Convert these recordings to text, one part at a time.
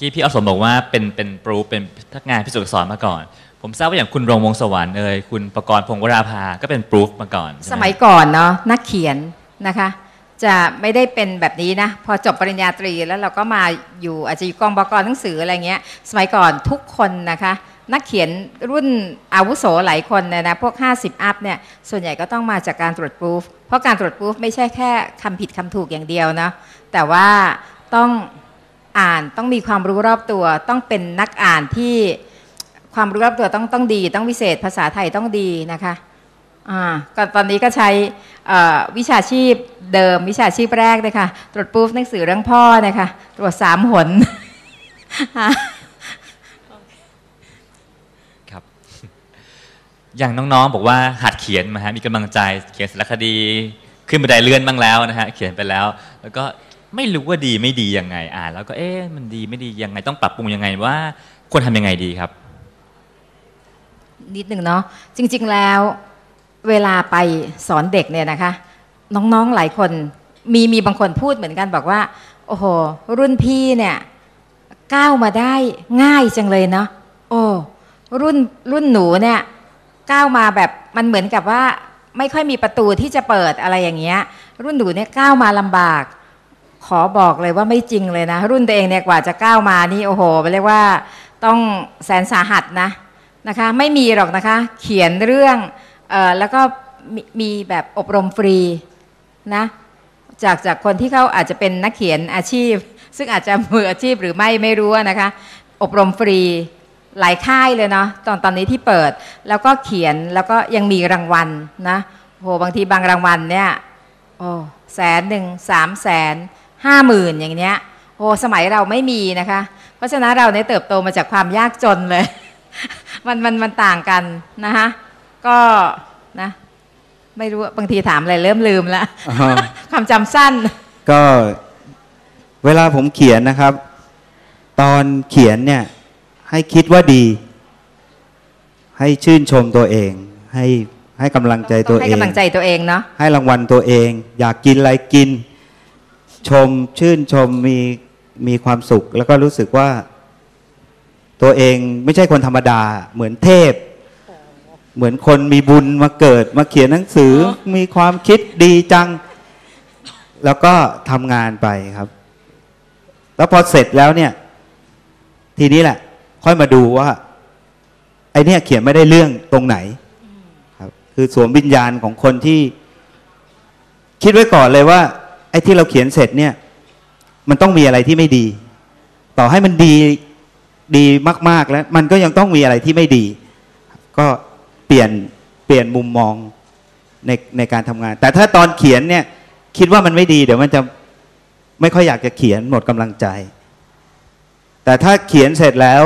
กี้พี่อสมบอกว่าเป็นเป็นปรูเป็นพนักงานพิสูจน์อักษรมาก่อน ผมทราบว่าอย่างคุณรงวงสวรรค์เอ่ยคุณประกรณ์พงศ์วราภาก็เป็นปรูฟมาก่อนใช่สไหมัยก่อนเนาะนักเขียนนะคะ จะไม่ได้เป็นแบบนี้นะ พอจบปริญญาตรีแล้วเราก็มาอยู่อาจจะอยู่กองบกหนังสืออะไรเงี้ย สมัยก่อนทุกคนนะคะ นักเขียนรุ่นอาวุโสหลายคนเนี่ยนะพวก 50 อัพเนี่ยส่วนใหญ่ก็ต้องมาจากการตรวจพรูฟเพราะการตรวจพรูฟไม่ใช่แค่คำผิดคำถูกอย่างเดียวนะแต่ว่าต้อง อ่านต้องมีความรู้รอบตัว ต้องเป็นนักอ่านที่ความรู้รอบตัวต้องต้องดี ต้องวิเศษภาษาไทยต้องดีนะคะอ่าก็ตอนนี้ก็ใช้วิชาชีพเดิมวิชาชีพแรกเลยค่ะ ตรวจปูฟหนังสือเรื่องพ่อนะคะตรวจสามหนครับ อย่างน้องๆ บอกว่าหัดเขียนมาฮะมีกำลังใจเขียนสารคดีขึ้นบันไดเลื่อนบ้างแล้วนะฮะเขียนไปแล้ว แล้วก็ ไม่รู้ว่าดีไม่ดียังไง อ่านแล้วก็เอ๊ะมันดีไม่ดียังไงต้องปรับปรุงยังไงว่าควรทำยังไงดีครับ นิดหนึ่งเนาะจริง ๆแล้วเวลาไปสอนเด็กเนี่ยนะคะ น้องๆหลายคนมีมีบางคนพูดเหมือนกันบอกว่า โอ้โห รุ่นพี่เนี่ยก้าวมาได้ง่ายจังเลยเนาะโอ้รุ่นรุ่นหนูเนี่ยก้าวมาแบบมันเหมือนกับว่าไม่ค่อยมีประตูที่จะเปิดอะไรอย่างเงี้ย รุ่นหนูเนี่ยก้าวมาลำบาก ขอบอกเลยว่าไม่จริงเลยนะ รุ่นตัวเองเนี่ยกว่าจะก้าวมานี่โอ้โหเรียกว่าต้องแสนสาหัสนะนะคะ ไม่มีหรอกนะคะ เขียนเรื่องเออแล้วก็มีมีแบบอบรมฟรีนะจากจากคนที่เขาอาจจะเป็นนักเขียนอาชีพ ซึ่งอาจจะมืออาชีพหรือไม่ไม่รู้นะคะ อบรมฟรีหลายค่ายเลยเนาะตอนตอนนี้ที่เปิดแล้วก็เขียนแล้วก็ยังมีรางวัลนะโหบางทีบางรางวัลเนี่ยโอ้แสนหนึ่งสามแสน ห้าหมื่นอย่างเนี้ยโอ้สมัยเราไม่มีนะคะ เพราะฉะนั้นเราเนี่ยเติบโตมาจากความยากจนเลย มันมันมันต่างกันนะคะก็นะไม่รู้บางทีถามอะไรเริ่มลืมแล้วอ่าฮะความจำสั้น ก็เวลาผมเขียนนะครับ ตอนเขียนเนี่ยให้คิดว่าดี ให้ชื่นชมตัวเอง ให้ให้กำลังใจตัวให้เองกำลังใจตัวเองเนาะให้รางวัลตัวเอง อยากกินอะไรกิน ชมชื่นชมมีมีความสุข แล้วก็รู้สึกว่า ตัวเองไม่ใช่คนธรรมดา เหมือนเทพ เหมือนคนมีบุญมาเกิดมาเขียนหนังสือมีความคิดดีจัง แล้วก็ทำงานไปครับ แล้วพอเสร็จแล้วเนี่ย ทีนี้แหละ ค่อยมาดูว่า ไอเนี่ยเขียนไม่ได้เรื่องตรงไหน ครับ คือสวมวิญญาณของคนที่ คิดไว้ก่อนเลยว่า ไอ้ที่เราเขียนเสร็จเนี่ย มันต้องมีอะไรที่ไม่ดี ต่อให้มันดีดีมาก ๆ แล้ว มันก็ยังต้องมีอะไรที่ไม่ดี ก็เปลี่ยนเปลี่ยนมุมมองในในการทำงาน แต่ถ้าตอนเขียนเนี่ย คิดว่ามันไม่ดี เดี๋ยวมันจะไม่ค่อยอยากจะเขียนหมดกำลังใจ แต่ถ้าเขียนเสร็จแล้ว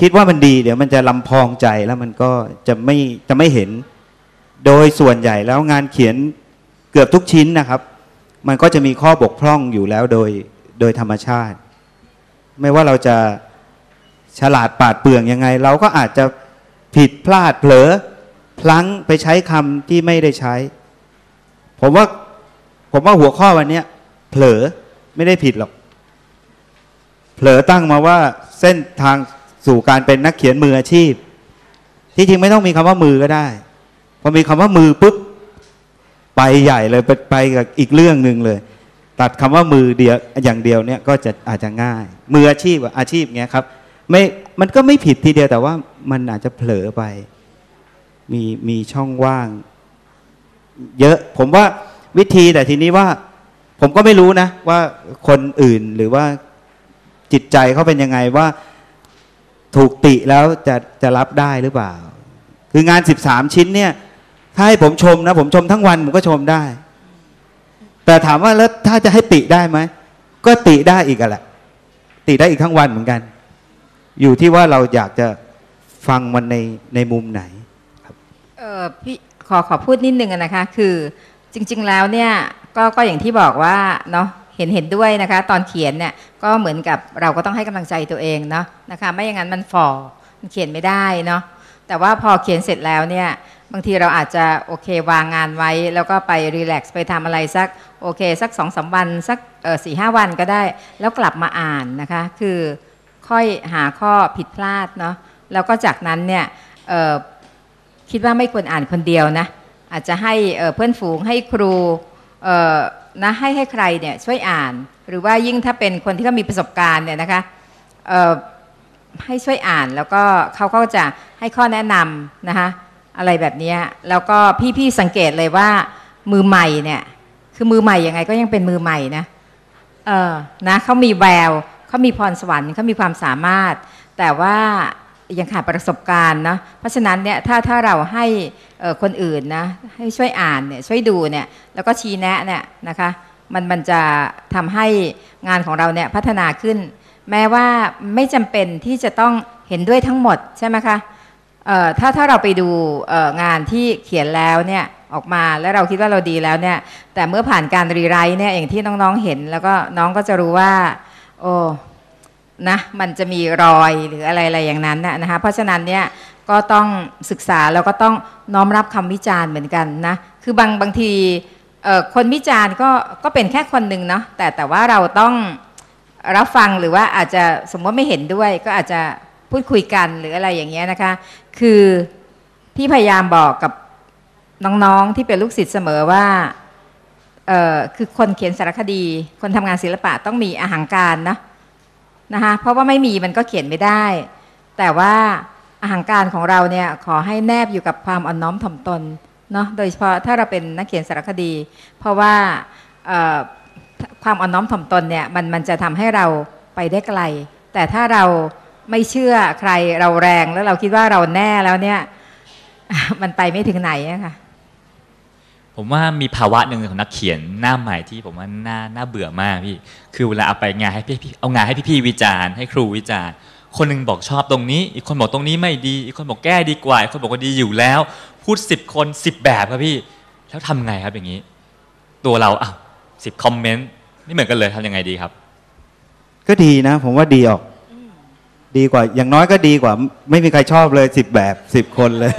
คิดว่ามันดี เดี๋ยวมันจะลำพองใจแล้วมันก็จะไม่จะไม่เห็น โดยส่วนใหญ่แล้วงานเขียนเกือบทุกชิ้นนะครับ มันก็จะมีข้อบกพร่องอยู่แล้วโดยโดยธรรมชาติ ไม่ว่าเราจะฉลาดปาดเปรื่องยังไง เราก็อาจจะผิดพลาดเผลอพลั้งไปใช้คำที่ไม่ได้ใช้ ผมว่าผมว่าหัวข้อวันนี้เผลอไม่ได้ผิดหรอก เผลอตั้งมาว่าเส้นทางสู่การเป็นนักเขียนมืออาชีพ ที่จริงไม่ต้องมีคำว่ามือก็ได้ พอมีคำว่ามือปุ๊บ ไปใหญ่เลยไปไปกับอีกเรื่องหนึ่งเลย ตัดคำว่ามือเดียวอย่างเดียวเนี่ยก็จะอาจจะง่าย มืออาชีพอะอาชีพเงี้ยครับไม่มันก็ไม่ผิดทีเดียวแต่ว่ามันอาจจะเผลอไป มีมีช่องว่าง เยอะผมว่าวิธีแต่ทีนี้ว่า ผมก็ไม่รู้นะ ว่าคนอื่นหรือว่าจิตใจเขาเป็นยังไงว่าถูกติแล้วจะจะรับได้หรือเปล่า คืองานสิบสามชิ้นเนี่ย ถ้าให้ผมชมนะ ผมชมทั้งวันผมก็ชมได้ แต่ถามว่าแล้วถ้าจะให้ติได้ไหม ก็ติได้อีกอะแหละ ติได้อีกทั้งวันเหมือนกัน อยู่ที่ว่าเราอยากจะฟังมันในในมุมไหนเออพี่ขอขอพูดนิดนึงนะคะ คือจริง ๆแล้วเนี่ยก็ก็อย่างที่บอกว่าเนาะเห็นเห็นด้วยนะคะ ตอนเขียนเนี่ยก็เหมือนกับเราก็ต้องให้กำลังใจตัวเองเนาะนะคะ ไม่อย่างนั้นมันฝ่อมันเขียนไม่ได้เนาะแต่ว่าพอเขียนเสร็จแล้วเนี่ย บางทีเราอาจจะโอเควางงานไว้ แล้วก็ไปรีแลกซ์ไปทำอะไรสักโอเค สักสองสาวันสักสี่ห้าวันก็ได้ แล้วกลับมาอ่านนะคะ คือค่อยหาข้อผิดพลาดเนาะแล้วก็จากนั้นเนี่ยคิดว่าไม่ควรอ่านคนเดียวนะ อาจจะให้เพื่อนฝูงให้ครูนะให้ให้ใครเนี่ยช่วยอ่าน หรือว่ายิ่งถ้าเป็นคนที่เขามีประสบการณ์เนี่ยนะคะให้ช่วยอ่านแล้วก็เขาก็จะให้ข้อแนะนำนะคะ อะไรแบบนี้แล้วก็พี่ๆสังเกตเลยว่ามือใหม่เนี่ยคือมือใหม่ยังไงก็ยังเป็นมือใหม่นะเออนะเขามีแววเขามีพรสวรรค์เขามีความสามารถ แต่ว่ายังขาดประสบการณ์เนาะเพราะฉะนั้นเนี่ยถ้าถ้าเราให้คนอื่นนะให้ช่วยอ่านเนี่ยช่วยดูเนี่ยแล้วก็ชี้แนะเนี่ยนะคะมันมันจะทำให้งานของเราเนี่ยพัฒนาขึ้น แม้ว่าไม่จำเป็นที่จะต้องเห็นด้วยทั้งหมดใช่ไหมคะ ถ้าถ้าเราไปดูงานที่เขียนแล้วเนี่ยออกมาแล้วเราคิดว่าเราดีแล้วเนี่ย แต่เมื่อผ่านการรีไรต์เนี่ยอย่างที่น้องๆเห็น แล้วก็น้องก็จะรู้ว่า โอ้นะมันจะมีรอยหรืออะไรอะไรอย่างนั้นนะนะคะเพราะฉะนั้นเนี่ยก็ต้องศึกษาแล้วก็ต้องน้อมรับคำวิจารณ์เหมือนกันนะคือบางบางทีคนวิจารณ์ก็ก็เป็นแค่คนหนึ่งเนาะแต่แต่ว่าเราต้องรับฟังหรือว่าอาจจะสมมติไม่เห็นด้วย ก็อาจจะ พูดคุยกันหรืออะไรอย่างเงี้ยนะคะ คือพี่พยายามบอกกับน้องๆที่เป็นลูกศิษย์เสมอว่าเอ่อคือคนเขียนสารคดี คนทำงานศิลปะต้องมีอาหางการนะนะคะเพราะว่าไม่มีมันก็เขียนไม่ได้ แต่ว่าอาหางการของเราเนี่ยขอให้แนบอยู่กับความอ่อนน้อมถ่อมตนเนาะโดยเฉพาะถ้าเราเป็นนักเขียนสารคดี เพราะว่าความอ่อนน้อมถ่อมตนเนี่ยมันมันจะทำให้เราไปได้ไกล แต่ถ้าเรา ไม่เชื่อใครเราแรงแล้วเราคิดว่าเราแน่แล้วเนี่ย มันไปไม่ถึงไหนอะค่ะผมว่ามีภาวะหนึ่งของนักเขียนหน้าใหม่ที่ผมว่าน่าน่าเบื่อมากพี่ คือเวลาเอาไปงานให้พี่ๆเอางานให้พี่ๆวิจารณ์ให้ครูวิจารณ์ คนหนึงบอกชอบตรงนี้ อีกคนบอกตรงนี้ไม่ดี อีกคนบอกแก้ดีกว่า อีกคนบอกว่าดีอยู่แล้ว พูดสิบคนสิบแบบครับพี่ แล้วทำไงครับอย่างนี้ ตัวเราอ้าวสิบคอมเมนต์ไม่เหมือนกันเลยทำยังไงดีครับ ก็ดีนะ ผมว่าดีออก ดีกว่า อย่างน้อยก็ดีกว่า ไม่มีใครชอบเลยสิบแบบสิบคนเลย